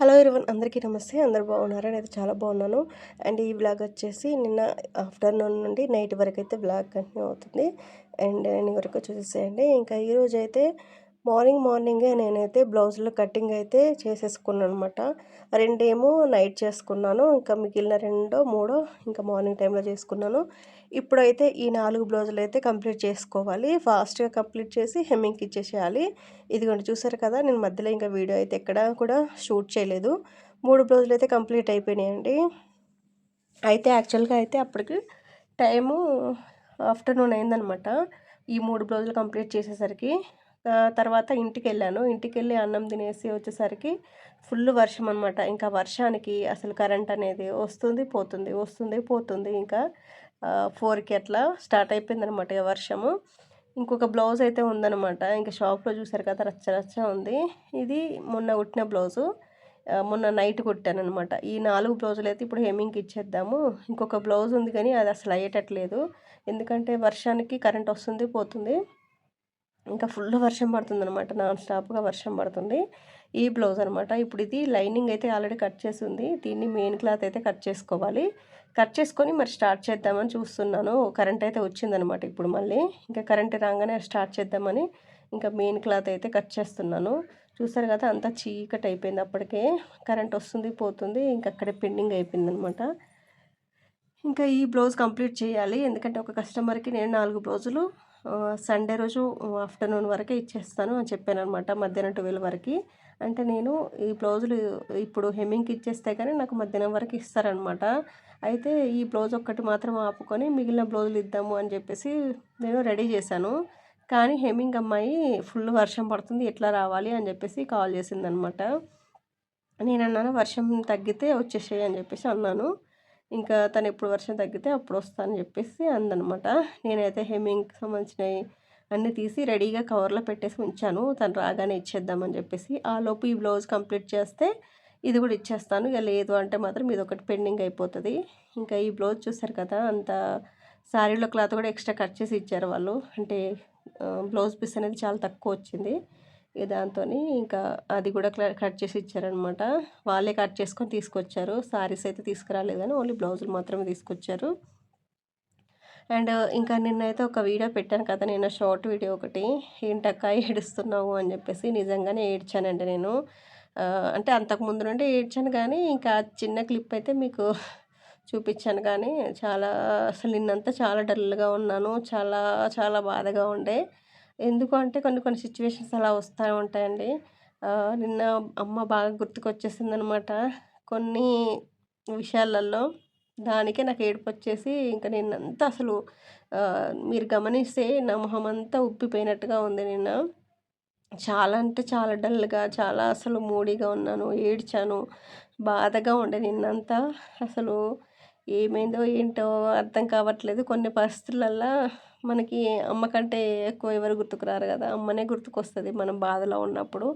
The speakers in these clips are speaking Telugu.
హలో ఇరువన్ అందరికీ నమస్తే. అందరు బాగున్నారా? నేను చాలా బాగున్నాను. అండ్ ఈ బ్లాగ్ వచ్చేసి నిన్న ఆఫ్టర్నూన్ నుండి నైట్ వరకు అయితే బ్లాగ్ కంటిన్యూ అవుతుంది. అండ్ నేను వరకు చూసేసేయండి. ఇంకా ఈరోజు అయితే మార్నింగ్ మార్నింగే నేనైతే బ్లౌజ్లో కటింగ్ అయితే చేసేసుకున్నాను అనమాట రెండేమో నైట్ చేసుకున్నాను. ఇంకా మిగిలిన రెండో మూడో ఇంకా మార్నింగ్ టైంలో చేసుకున్నాను. ఇప్పుడైతే ఈ నాలుగు బ్లౌజులు అయితే కంప్లీట్ చేసుకోవాలి. ఫాస్ట్గా కంప్లీట్ చేసి హెమ్మింగ్కి ఇచ్చేసేయాలి. ఇదిగోండి చూసారు కదా నేను మధ్యలో ఇంకా వీడియో అయితే ఎక్కడ కూడా షూట్ చేయలేదు. మూడు బ్లౌజులు అయితే కంప్లీట్ అయిపోయినాయండి. అయితే యాక్చువల్గా అయితే అప్పటికి టైము ఆఫ్టర్నూన్ అయిందనమాట. ఈ మూడు బ్లౌజులు కంప్లీట్ చేసేసరికి తర్వాత ఇంటికి వెళ్ళాను ఇంటికి వెళ్ళి అన్నం తినేసి వచ్చేసరికి ఫుల్ వర్షం అనమాట ఇంకా వర్షానికి అసలు కరెంట్ అనేది వస్తుంది పోతుంది వస్తుంది పోతుంది. ఇంకా ఫోర్కి అట్లా స్టార్ట్ అయిపోయింది అనమాట ఇక వర్షము. ఇంకొక బ్లౌజ్ అయితే ఉందనమాట ఇంకా షాప్లో చూసారు కదా రచ్చ రచ్చ ఉంది. ఇది మొన్న కుట్టిన బ్లౌజు. మొన్న నైట్ కుట్టాను అనమాట ఈ నాలుగు బ్లౌజులు అయితే ఇప్పుడు హెమ్మింగ్కి ఇచ్చేద్దాము. ఇంకొక బ్లౌజ్ ఉంది కానీ అది అసలు అయ్యేటట్లేదు. ఎందుకంటే వర్షానికి కరెంట్ వస్తుంది పోతుంది. ఇంకా ఫుల్ వర్షం పడుతుంది అనమాట నాన్ స్టాప్గా వర్షం పడుతుంది. ఈ బ్లౌజ్ అనమాట ఇప్పుడు ఇది లైనింగ్ అయితే ఆల్రెడీ కట్ చేసి ఉంది. దీన్ని మెయిన్ క్లాత్ అయితే కట్ చేసుకోవాలి. కట్ చేసుకొని మరి స్టార్ట్ చేద్దామని చూస్తున్నాను. కరెంట్ అయితే వచ్చిందనమాట ఇప్పుడు మళ్ళీ. ఇంకా కరెంట్ రాగానే స్టార్ట్ చేద్దామని ఇంకా మెయిన్ క్లాత్ అయితే కట్ చేస్తున్నాను. చూసారు కదా అంతా చీకటి అయిపోయింది అప్పటికే. కరెంట్ వస్తుంది పోతుంది ఇంకా అక్కడే పెండింగ్ అయిపోయింది అనమాట ఇంకా ఈ బ్లౌజ్ కంప్లీట్ చేయాలి ఎందుకంటే ఒక కస్టమర్కి నేను నాలుగు బ్లౌజులు సండే రోజు ఆఫ్టర్నూన్ వరకే ఇచ్చేస్తాను అని చెప్పాను అనమాట మధ్యాహ్నం ట్వెల్వ్ వరకు. అంటే నేను ఈ బ్లౌజులు ఇప్పుడు హెమ్మింగ్కి ఇచ్చేస్తే కానీ నాకు మధ్యాహ్నం వరకు ఇస్తారనమాట అయితే ఈ బ్లౌజ్ ఒక్కటి మాత్రం ఆపుకొని మిగిలిన బ్లౌజులు ఇద్దాము అని చెప్పేసి నేను రెడీ చేశాను. కానీ హెమ్మింగ్ అమ్మాయి ఫుల్ వర్షం పడుతుంది ఎట్లా రావాలి అని చెప్పేసి కాల్ చేసిందనమాట నేను అన్నాను వర్షం తగ్గితే వచ్చేసేయి అని చెప్పేసి అన్నాను. ఇంకా తను ఎప్పుడు వర్షం తగ్గితే అప్పుడు వస్తానని చెప్పేసి అందనమాట. నేనైతే హెమ్మింగ్కి సంబంధించినవి అన్నీ తీసి రెడీగా కవర్లో పెట్టేసి ఉంచాను. తను రాగానే ఇచ్చేద్దామని చెప్పేసి ఆ లోపు ఈ బ్లౌజ్ కంప్లీట్ చేస్తే ఇది కూడా ఇచ్చేస్తాను. ఇక లేదు అంటే మాత్రం ఇది ఒకటి పెండింగ్ అయిపోతుంది. ఇంకా ఈ బ్లౌజ్ చూసారు కదా అంత శారీలో క్లాత్ కూడా ఎక్స్ట్రా కట్ చేసి ఇచ్చారు వాళ్ళు. అంటే బ్లౌజ్ పీస్ అనేది చాలా తక్కువ వచ్చింది. ఇక దాంతో ఇంకా అది కూడా కట్ చేసి ఇచ్చారనమాట వాళ్ళే కట్ చేసుకొని తీసుకొచ్చారు. సారీస్ అయితే తీసుకురాలేదు కానీ ఓన్లీ బ్లౌజులు మాత్రమే తీసుకొచ్చారు. అండ్ ఇంకా నిన్నైతే ఒక వీడియో పెట్టాను కదా నేను షార్ట్ వీడియో ఒకటి. ఏంటక్క ఏడుస్తున్నావు అని చెప్పేసి నిజంగానే ఏడ్చానండి నేను. అంటే అంతకు ముందు నుండి ఏడ్చాను కానీ ఇంకా చిన్న క్లిప్ అయితే మీకు చూపించాను కానీ చాలా అసలు నిన్నంతా చాలా డల్గా ఉన్నాను. చాలా చాలా బాధగా ఉండే. ఎందుకు అంటే కొన్ని కొన్ని సిచ్యువేషన్స్ అలా వస్తూ ఉంటాయండి. నిన్న అమ్మ బాగా గుర్తుకొచ్చేసింది అనమాట కొన్ని విషయాలలో దానికే నాకు ఏడుపు వచ్చేసి ఇంకా నిన్నంతా అసలు మీరు గమనిస్తే నా మొహం అంతా ఉబ్బిపోయినట్టుగా ఉంది నిన్న. చాలా అంటే చాలా డల్గా చాలా అసలు మూడీగా ఉన్నాను ఏడ్చాను బాధగా ఉండే నిన్నంతా. అసలు ఏమైందో ఏంటో అర్థం కావట్లేదు. కొన్ని పరిస్థితులల్లో మనకి అమ్మ కంటే ఎక్కువ ఎవరు గుర్తుకురారు కదా అమ్మనే గుర్తుకొస్తుంది మనం బాధలో ఉన్నప్పుడు.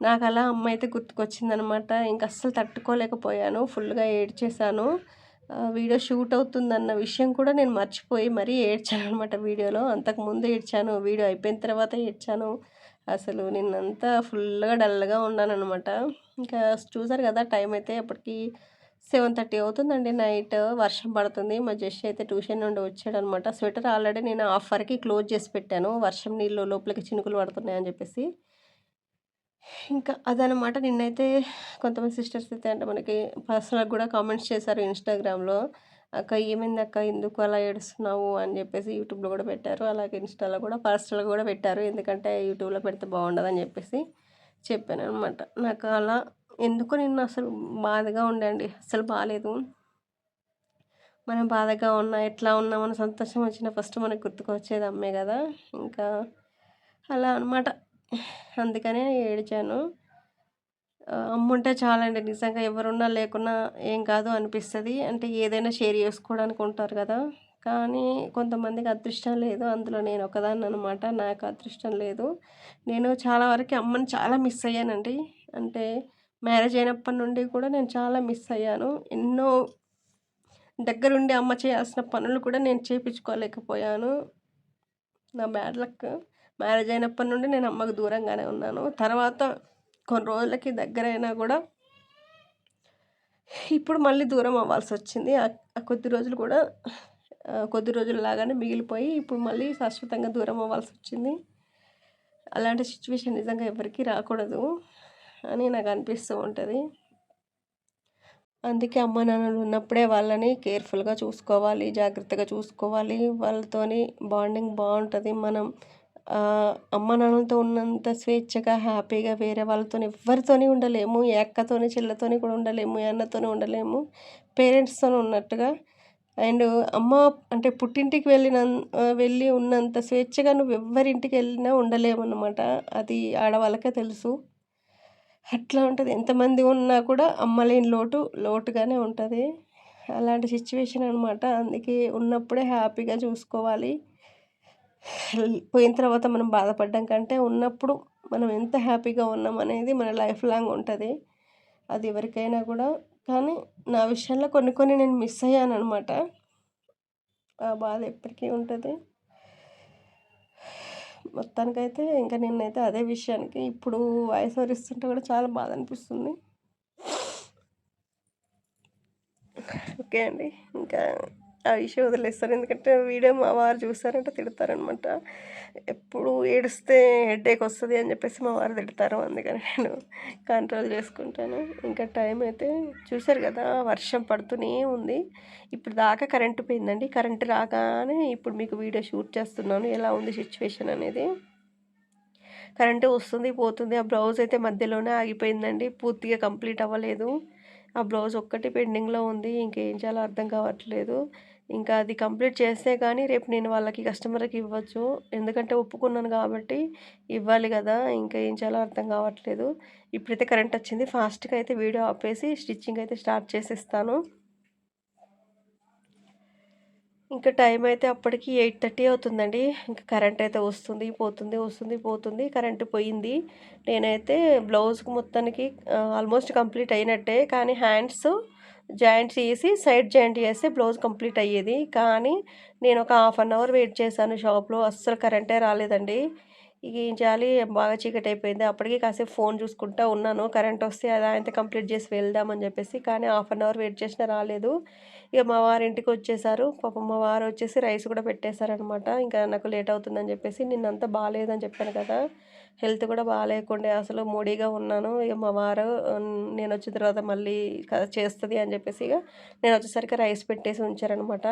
నాకు అలా అమ్మ అయితే గుర్తుకొచ్చిందనమాట. ఇంక అస్సలు తట్టుకోలేకపోయాను. ఫుల్గా ఏడ్చేశాను. వీడియో షూట్ అవుతుందన్న విషయం కూడా నేను మర్చిపోయి మరీ ఏడ్చాను అనమాట వీడియోలో. అంతకుముందు ఏడ్చాను వీడియో అయిపోయిన తర్వాత ఏడ్చాను. అసలు నిన్నంతా ఫుల్గా డల్గా ఉన్నాను అనమాట ఇంకా చూసారు కదా టైం అయితే అప్పటికి సెవెన్ థర్టీ అవుతుందండి నైట్. వర్షం పడుతుంది. మా జస్ట్ అయితే ట్యూషన్ నుండి వచ్చాడనమాట. స్వెటర్ ఆల్రెడీ నేను హాఫ్ వరకు క్లోజ్ చేసి పెట్టాను. వర్షం నీళ్ళు లోపలికి చినుకులు పడుతున్నాయని చెప్పేసి. ఇంకా అదనమాట నిన్నైతే కొంతమంది సిస్టర్స్ అయితే అంటే మనకి పర్సనల్గా కూడా కామెంట్స్ చేశారు ఇన్స్టాగ్రామ్లో. అక్క ఏమైంది అక్క? ఎందుకు అలా ఏడుస్తున్నావు? అని చెప్పేసి యూట్యూబ్లో కూడా పెట్టారు. అలాగే ఇన్స్టాలో కూడా పర్సనల్గా కూడా పెట్టారు. ఎందుకంటే యూట్యూబ్లో పెడితే బాగుండదని చెప్పేసి చెప్పాను అనమాట నాకు అలా ఎందుకో నిన్న అసలు బాధగా ఉండండి అసలు బాగాలేదు మనం బాధగా ఉన్నా ఎట్లా ఉన్నా మన సంతోషం వచ్చినా ఫస్ట్ మనకు గుర్తుకొచ్చేది అమ్మే కదా. ఇంకా అలా అనమాట అందుకనే ఏడిచాను. అమ్ముంటే చాలండి. నిజంగా ఎవరున్నా లేకున్నా ఏం కాదు అనిపిస్తుంది. అంటే ఏదైనా షేర్ చేసుకోవడానికి ఉంటారు కదా. కానీ కొంతమందికి అదృష్టం లేదు. అందులో నేను ఒకదాన్ని అనమాట నాకు అదృష్టం లేదు. నేను చాలా వరకు అమ్మని చాలా మిస్ అయ్యానండి. అంటే మ్యారేజ్ అయినప్పటి నుండి కూడా నేను చాలా మిస్ అయ్యాను. ఎన్నో దగ్గరుండి అమ్మ చేయాల్సిన పనులు కూడా నేను చేయించుకోలేకపోయాను నా బ్యాడ్ లక్. మ్యారేజ్ అయినప్పటి నుండి నేను అమ్మకు దూరంగానే ఉన్నాను. తర్వాత కొన్ని రోజులకి దగ్గరైనా కూడా ఇప్పుడు మళ్ళీ దూరం అవ్వాల్సి వచ్చింది. ఆ కొద్ది రోజులు కూడా కొద్ది రోజులు లాగానే మిగిలిపోయి ఇప్పుడు మళ్ళీ శాశ్వతంగా దూరం అవ్వాల్సి వచ్చింది. అలాంటి సిచ్యువేషన్ నిజంగా ఎవరికీ రాకూడదు. అని నాకు అనిపిస్తూ ఉంటుంది. అందుకే అమ్మ నాన్నలు ఉన్నప్పుడే వాళ్ళని కేర్ఫుల్గా చూసుకోవాలి జాగ్రత్తగా చూసుకోవాలి. వాళ్ళతోని బాండింగ్ బాగుంటుంది. మనం అమ్మ నాన్నలతో ఉన్నంత స్వేచ్ఛగా హ్యాపీగా వేరే వాళ్ళతో ఎవరితోని ఉండలేము. ఏ అక్కతోని కూడా ఉండలేము. ఏ అన్నతోని ఉండలేము. పేరెంట్స్తో ఉన్నట్టుగా. అండ్ అమ్మ అంటే పుట్టింటికి వెళ్ళిన వెళ్ళి ఉన్నంత స్వేచ్ఛగా నువ్వు ఎవరింటికి వెళ్ళినా ఉండలేము అన్నమాట అది ఆడవాళ్ళకే తెలుసు. అట్లా ఉంటుంది? ఎంతమంది ఉన్నా కూడా అమ్మలేని లోటు లోటుగానే ఉంటుంది. అలాంటి సిచ్యువేషన్ అనమాట అందుకే ఉన్నప్పుడే హ్యాపీగా చూసుకోవాలి. పోయిన తర్వాత మనం బాధపడ్డం కంటే ఉన్నప్పుడు మనం ఎంత హ్యాపీగా ఉన్నాం అనేది మన లైఫ్ లాంగ్ ఉంటుంది. అది ఎవరికైనా కూడా. కానీ నా విషయంలో కొన్ని కొన్ని నేను మిస్ అయ్యాను అనమాట ఆ బాధ ఎప్పటికీ ఉంటుంది. మొత్తానికైతే ఇంకా నిన్నైతే అదే విషయానికి ఇప్పుడు వాయిస్ వరిస్తుంటే కూడా చాలా బాధ అనిపిస్తుంది. ఓకే అండి. ఇంకా ఆ విషయం వదిలేస్తారు. ఎందుకంటే వీడియో మా వారు చూస్తారంటే తిడతారనమాట ఎప్పుడు ఏడిస్తే హెడ్ఏక్ వస్తుంది అని చెప్పేసి మా వారు తిడతారు. అందుకని నేను కంట్రోల్ చేసుకుంటాను. ఇంకా టైం అయితే చూసారు కదా వర్షం పడుతూనే ఉంది. ఇప్పుడు దాకా కరెంటు పోయిందండి. కరెంటు రాగానే ఇప్పుడు మీకు వీడియో షూట్ చేస్తున్నాను. ఎలా ఉంది సిచ్యువేషన్ అనేది? కరెంటు వస్తుంది పోతుంది. ఆ బ్లౌజ్ అయితే మధ్యలోనే ఆగిపోయిందండి. పూర్తిగా కంప్లీట్ అవ్వలేదు. ఆ బ్లౌజ్ ఒక్కటి పెండింగ్లో ఉంది ఇంకేం చేయాలో అర్థం కావట్లేదు. ఇంకా అది కంప్లీట్ చేస్తే కానీ రేపు నేను వాళ్ళకి కస్టమర్కి ఇవ్వచ్చు. ఎందుకంటే ఒప్పుకున్నాను కాబట్టి ఇవ్వాలి కదా ఇంకా ఏం చేయాలో అర్థం కావట్లేదు. ఇప్పుడైతే కరెంట్ వచ్చింది ఫాస్ట్గా అయితే వీడియో ఆపేసి స్టిచ్చింగ్ అయితే స్టార్ట్ చేసేస్తాను. ఇంకా టైం అయితే అప్పటికి ఎయిట్ థర్టీ అవుతుందండి. ఇంకా కరెంట్ అయితే వస్తుంది పోతుంది వస్తుంది పోతుంది. కరెంటు పోయింది. నేనైతే బ్లౌజ్కి మొత్తానికి ఆల్మోస్ట్ కంప్లీట్ అయినట్టే. కానీ హ్యాండ్స్ జాయింట్ చేసి సైడ్ జాయింట్ చేస్తే బ్లౌజ్ కంప్లీట్ అయ్యేది. కానీ నేను ఒక హాఫ్ అన్ అవర్ వెయిట్ చేశాను షాప్లో. అస్సలు కరెంటే రాలేదండి. ఇక ఏం చేయాలి? బాగా చీకటి అయిపోయింది. అప్పటికి కాసేపు ఫోన్ చూసుకుంటా ఉన్నాను. కరెంట్ వస్తే అది అయితే కంప్లీట్ చేసి వెళ్దామని చెప్పేసి కానీ హాఫ్ అన్ అవర్ వెయిట్ చేసినా రాలేదు. ఇక మా వారింటికి వచ్చేసారు. పాపం మా వారు వచ్చేసి రైస్ కూడా పెట్టేశారనమాట ఇంకా నాకు లేట్ అవుతుందని చెప్పేసి నిన్నంతా బాగాలేదని చెప్పాను కదా. హెల్త్ కూడా బాగాలేకుండే అసలు మూడీగా ఉన్నాను. ఇక మా వారు నేను వచ్చిన తర్వాత మళ్ళీ చేస్తుంది అని చెప్పేసి ఇక నేను వచ్చేసరికి రైస్ పెట్టేసి ఉంచారనమాట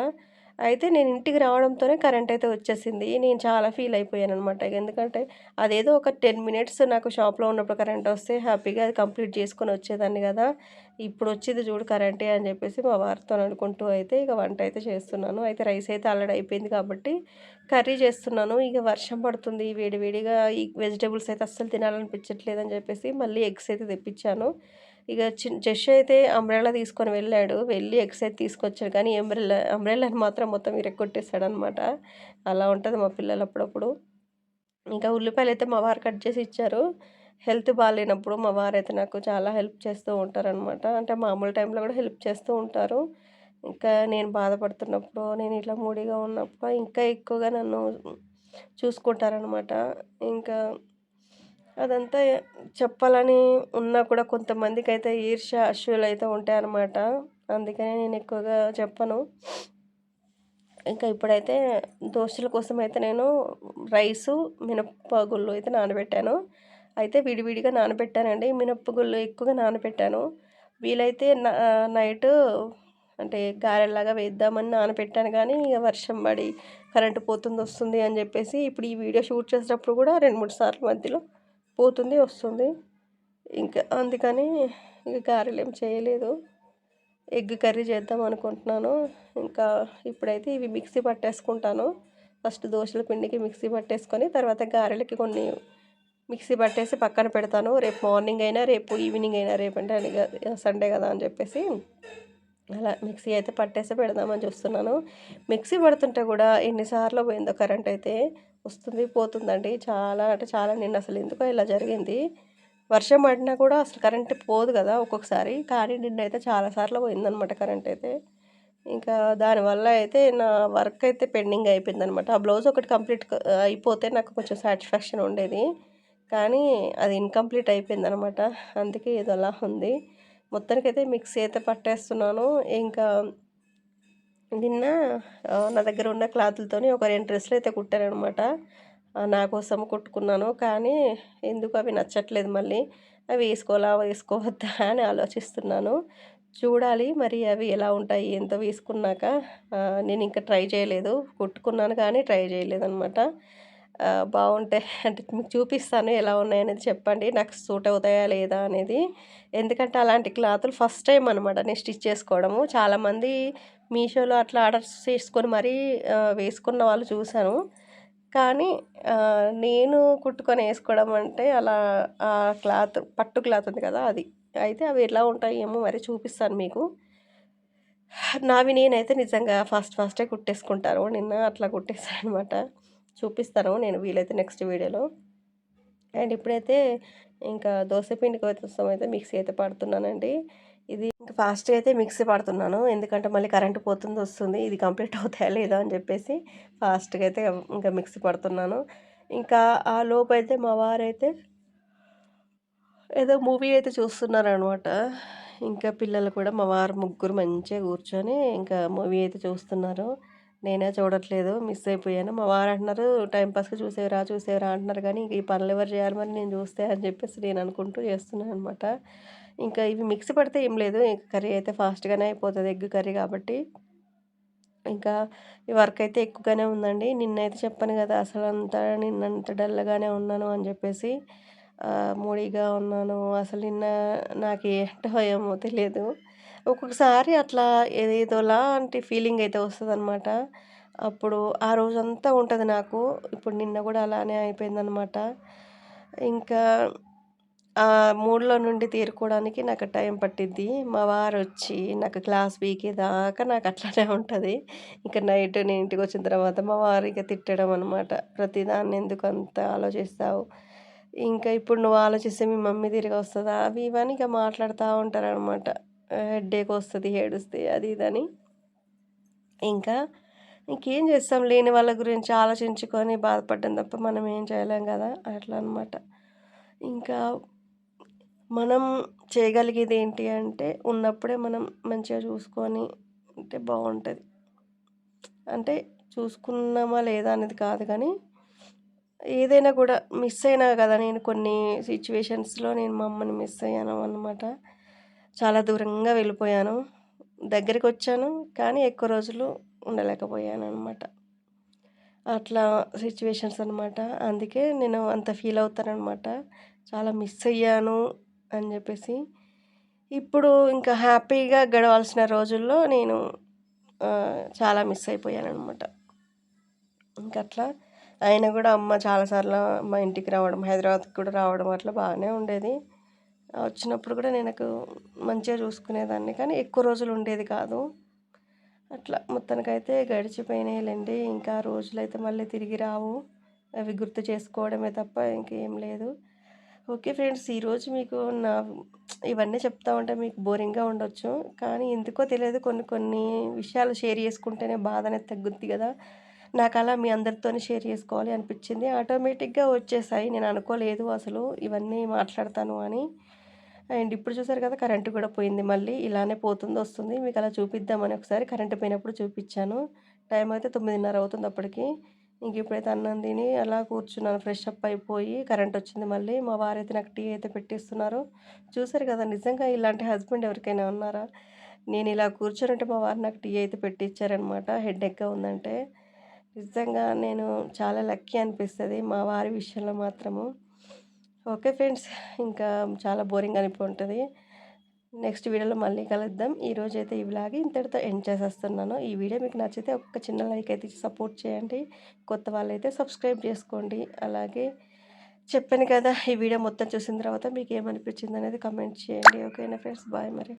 అయితే నేను ఇంటికి రావడంతోనే కరెంట్ అయితే వచ్చేసింది. నేను చాలా ఫీల్ అయిపోయాను అనమాట ఎందుకంటే అదేదో ఒక టెన్ మినిట్స్ నాకు షాప్లో ఉన్నప్పుడు కరెంట్ వస్తే హ్యాపీగా అది కంప్లీట్ చేసుకొని వచ్చేదాన్ని కదా. ఇప్పుడు వచ్చేది చూడు కరెంటే అని చెప్పేసి మా వారితో అనుకుంటూ అయితే ఇక వంట అయితే చేస్తున్నాను. అయితే రైస్ అయితే ఆల్రెడీ అయిపోయింది కాబట్టి కర్రీ చేస్తున్నాను. ఇక వర్షం పడుతుంది. వేడివేడిగా ఈ వెజిటేబుల్స్ అయితే అస్సలు తినాలనిపించట్లేదు అని చెప్పేసి మళ్ళీ ఎగ్స్ అయితే తెప్పించాను. ఇక చిన్న అయితే అంబ్రెల్లా తీసుకొని వెళ్ళాడు. వెళ్ళి ఎక్సైజ్ తీసుకొచ్చాడు. కానీ అంబ్రెల్లా అంబ్రెల్లాని మాత్రం మొత్తం ఇరగొట్టేశాడు అనమాట అలా ఉంటుంది మా పిల్లలు అప్పుడప్పుడు. ఇంకా ఉల్లిపాయలు అయితే మా వారు కట్ చేసి ఇచ్చారు. హెల్త్ బాగాలేనప్పుడు మా వారు అయితే నాకు చాలా హెల్ప్ చేస్తూ ఉంటారనమాట అంటే మామూలు టైంలో కూడా హెల్ప్ చేస్తూ ఉంటారు. ఇంకా నేను బాధపడుతున్నప్పుడు నేను ఇట్లా మూడిగా ఉన్నప్పుడు ఇంకా ఎక్కువగా నన్ను చూసుకుంటారనమాట ఇంకా అదంతా చెప్పాలని ఉన్నా కూడా కొంతమందికి అయితే ఈర్ష అశ్వులు అయితే ఉంటాయి అన్నమాట అందుకనే నేను ఎక్కువగా చెప్పను. ఇంకా ఇప్పుడైతే దోశల కోసం అయితే నేను రైసు మినప్పగుళ్ళు అయితే నానబెట్టాను. అయితే విడివిడిగా నానబెట్టానండి. మినప్పగుళ్ళు ఎక్కువగా నానబెట్టాను. వీలైతే నైట్ అంటే గారెల్లాగా వేద్దామని నానబెట్టాను కానీ ఇక వర్షం పడి కరెంటు పోతుంది వస్తుంది అని చెప్పేసి ఇప్పుడు ఈ వీడియో షూట్ చేసేటప్పుడు కూడా రెండు మూడు సార్లు మధ్యలో పోతుంది వస్తుంది. ఇంకా అందుకని ఇంకా గారెలు ఏం చేయలేదు. ఎగ్ కర్రీ చేద్దాం అనుకుంటున్నాను. ఇంకా ఇప్పుడైతే ఇవి మిక్సీ పట్టేసుకుంటాను. ఫస్ట్ దోశల పిండికి మిక్సీ పట్టేసుకొని తర్వాత గారెలకి కొన్ని మిక్సీ పట్టేసి పక్కన పెడతాను. రేపు మార్నింగ్ అయినా రేపు ఈవినింగ్ అయినా రేపు అంటే సండే కదా అని చెప్పేసి. అలా మిక్సీ అయితే పట్టేసి పెడదామని చూస్తున్నాను. మిక్సీ పడుతుంటే కూడా ఎన్నిసార్లు పోయిందో కరెంట్ అయితే వస్తుంది పోతుందండి. చాలా అంటే చాలా నిన్న అసలు ఎందుకో ఇలా జరిగింది. వర్షం పడినా కూడా అసలు కరెంట్ పోదు కదా ఒక్కొక్కసారి. కానీ నిన్నైతే చాలాసార్లు పోయిందనమాట కరెంట్ అయితే. ఇంకా దానివల్ల అయితే నా వర్క్ అయితే పెండింగ్ అయిపోయింది ఆ బ్లౌజ్ ఒకటి కంప్లీట్ అయిపోతే నాకు కొంచెం సాటిస్ఫాక్షన్ ఉండేది. కానీ అది ఇన్కంప్లీట్ అయిపోయింది అనమాట అందుకే ఇది అలా ఉంది. మొత్తానికైతే మిక్సీ అయితే పట్టేస్తున్నాను. ఇంకా నిన్న నా దగ్గర ఉన్న క్లాతులతోని ఒక రెండు డ్రెస్సులు అయితే కుట్టానమాట నా కోసం కుట్టుకున్నాను. కానీ ఎందుకు అవి నచ్చట్లేదు మళ్ళీ. అవి వేసుకోవాలా వేసుకోవద్దా అని ఆలోచిస్తున్నాను. చూడాలి మరి అవి ఎలా ఉంటాయి ఎంత వేసుకున్నాక. నేను ఇంకా ట్రై చేయలేదు. కుట్టుకున్నాను కానీ ట్రై చేయలేదు అనమాట బాగుంటాయి. అంటే మీకు చూపిస్తాను ఎలా ఉన్నాయనేది చెప్పండి. నాకు సూట్ అవుతాయా లేదా అనేది. ఎందుకంటే అలాంటి క్లాతులు ఫస్ట్ టైం అనమాట నేను స్టిచ్ చేసుకోవడము. చాలామంది మీషోలో అట్లా ఆర్డర్స్ చేసుకొని మరీ వేసుకున్న వాళ్ళు చూశాను. కానీ నేను కుట్టుకొని వేసుకోవడం అంటే అలా ఆ క్లాత్ పట్టు క్లాత్ ఉంది కదా అది. అయితే అవి ఎలా ఉంటాయేమో మరి చూపిస్తాను మీకు. నావి నేనైతే నిజంగా ఫస్ట్ ఫస్టే కుట్టేసుకుంటారు నిన్న అట్లా కుట్టేశాను అనమాట చూపిస్తాను నేను వీలైతే నెక్స్ట్ వీడియోలో. అండ్ ఇప్పుడైతే ఇంకా దోశ పిండి కోసం అయితే మిక్సీ అయితే పడుతున్నానండి. ఇది ఇంకా ఫాస్ట్గా అయితే మిక్సీ పడుతున్నాను. ఎందుకంటే మళ్ళీ కరెంటు పోతుంది వస్తుంది. ఇది కంప్లీట్ అవుతాయా లేదా అని చెప్పేసి ఫాస్ట్గా అయితే ఇంకా మిక్సీ పడుతున్నాను. ఇంకా ఆ లోపు అయితే మా వారైతే ఏదో మూవీ అయితే చూస్తున్నారు అనమాట ఇంకా పిల్లలు కూడా మా వారు ముగ్గురు మంచిగా కూర్చొని ఇంకా మూవీ అయితే చూస్తున్నారు. నేనే చూడట్లేదు మిస్ అయిపోయాను. మా వారు అంటున్నారు టైంపాస్గా చూసేవరా చూసేవరా అంటున్నారు. కానీ ఇంక ఈ పనులు ఎవరు చేయాలి మరి నేను చూస్తే అని చెప్పేసి నేను అనుకుంటూ చేస్తున్నాను అనమాట ఇంకా ఇవి మిక్సీ పడితే ఏం లేదు. ఇంకా కర్రీ అయితే ఫాస్ట్గానే అయిపోతుంది ఎగ్ కర్రీ కాబట్టి. ఇంకా ఈ వర్క్ అయితే ఎక్కువగానే ఉందండి. నిన్నైతే చెప్పాను కదా అసలు అంతా నిన్నంత డల్గానే ఉన్నాను అని చెప్పేసి మూడీగా ఉన్నాను. అసలు నిన్న నాకు ఏంటో ఏమో తెలియదు ఒక్కొక్కసారి అట్లా ఏదేదో లాంటి ఫీలింగ్ అయితే వస్తుంది అనమాట అప్పుడు ఆ రోజంతా ఉంటుంది నాకు. ఇప్పుడు నిన్న కూడా అలానే అయిపోయిందనమాట. ఇంకా ఆ మూడులో నుండి తీరుకోవడానికి నాకు టైం పట్టిద్ది. మా వారు వచ్చి నాకు క్లాస్ దాకా నాకు అట్లానే ఉంటుంది. ఇంకా నైట్ నేను ఇంటికి వచ్చిన తర్వాత మా వారు ఇక తిట్టడం అనమాట ప్రతిదాన్ని ఎందుకు అంత ఆలోచిస్తావు? ఇంకా ఇప్పుడు నువ్వు ఆలోచిస్తే మీ మమ్మీ తిరిగి వస్తుందా అవి ఇవన్నీ ఇక మాట్లాడుతూ ఉంటారనమాట. హెడ్ఏక్ వస్తుంది ఏడుస్తే అది ఇదని. ఇంకా ఇంకేం చేస్తాం? లేని వాళ్ళ గురించి ఆలోచించుకొని బాధపడడం తప్ప మనం ఏం చేయలేం కదా? అట్లా అనమాట ఇంకా మనం చేయగలిగేది ఏంటి అంటే ఉన్నప్పుడే మనం మంచిగా చూసుకొని అంటే బాగుంటుంది. అంటే చూసుకున్నామా లేదా అనేది కాదు కానీ ఏదైనా కూడా మిస్ అయినా కదా నేను కొన్ని సిచ్యువేషన్స్లో నేను మా అమ్మని మిస్ అయ్యాను అనమాట చాలా దూరంగా వెళ్ళిపోయాను. దగ్గరికి వచ్చాను కానీ ఎక్కువ రోజులు ఉండలేకపోయాను అనమాట అట్లా సిచ్యువేషన్స్ అనమాట అందుకే నేను అంత ఫీల్ అవుతానమాట చాలా మిస్ అయ్యాను అని చెప్పేసి. ఇప్పుడు ఇంకా హ్యాపీగా గడవాల్సిన రోజుల్లో నేను చాలా మిస్ అయిపోయాను అనమాట ఇంకట్లా ఆయన కూడా అమ్మ చాలాసార్లు మా ఇంటికి రావడం హైదరాబాద్కి కూడా రావడం అట్లా బాగానే ఉండేది. వచ్చినప్పుడు కూడా నేను మంచిగా చూసుకునేదాన్ని. కానీ ఎక్కువ రోజులు ఉండేది కాదు. అట్లా మొత్తానికైతే గడిచిపోయినాయిలేండి ఇంకా రోజులు అయితే మళ్ళీ తిరిగి రావు. అవి గుర్తు చేసుకోవడమే తప్ప ఇంకేం లేదు. ఓకే ఫ్రెండ్స్ ఈరోజు మీకు నా ఇవన్నీ చెప్తా ఉంటే మీకు బోరింగ్గా ఉండొచ్చు. కానీ ఎందుకో తెలియదు కొన్ని కొన్ని విషయాలు షేర్ చేసుకుంటేనే బాధ అనేది తగ్గుద్ది కదా. నాకు అలా మీ అందరితోనే షేర్ చేసుకోవాలి అనిపించింది. ఆటోమేటిక్గా వచ్చేసాయి. నేను అనుకోలేదు అసలు ఇవన్నీ మాట్లాడతాను అని. అండ్ ఇప్పుడు చూసారు కదా కరెంటు కూడా పోయింది మళ్ళీ. ఇలానే పోతుంది వస్తుంది. మీకు అలా చూపిద్దామని ఒకసారి కరెంటు పోయినప్పుడు చూపించాను. టైం అయితే తొమ్మిదిన్నర అవుతుంది అప్పటికి. ఇంక ఇప్పుడైతే అన్నం తిని అలా కూర్చున్నాను. ఫ్రెష్ అప్ అయిపోయి కరెంట్ వచ్చింది మళ్ళీ. మా వారైతే నాకు టీ అయితే పెట్టిస్తున్నారు. చూసారు కదా నిజంగా ఇలాంటి హస్బెండ్ ఎవరికైనా ఉన్నారా? నేను ఇలా కూర్చోనంటే మా వారు నాకు టీ అయితే పెట్టించారనమాట హెడ్ ఎక్గా ఉందంటే. నిజంగా నేను చాలా లక్కీ అనిపిస్తుంది మా వారి విషయంలో మాత్రము. ఓకే ఫ్రెండ్స్ ఇంకా చాలా బోరింగ్ అనిపోతుంది నెక్స్ట్ వీడియోలో మళ్ళీ కలుద్దాం. ఈరోజు అయితే ఈ వ్లాగ్ ఇంతటితో ఎండ్ చేసేస్తున్నాను. ఈ వీడియో మీకు నచ్చితే ఒక చిన్న లైక్ అయితే సపోర్ట్ చేయండి. కొత్త వాళ్ళైతే సబ్స్క్రైబ్ చేసుకోండి. అలాగే చెప్పాను కదా ఈ వీడియో మొత్తం చూసిన తర్వాత మీకు ఏమనిపించింది అనేది కమెంట్ చేయండి. ఓకేనా ఫ్రెండ్స్? బాయ్ మరి.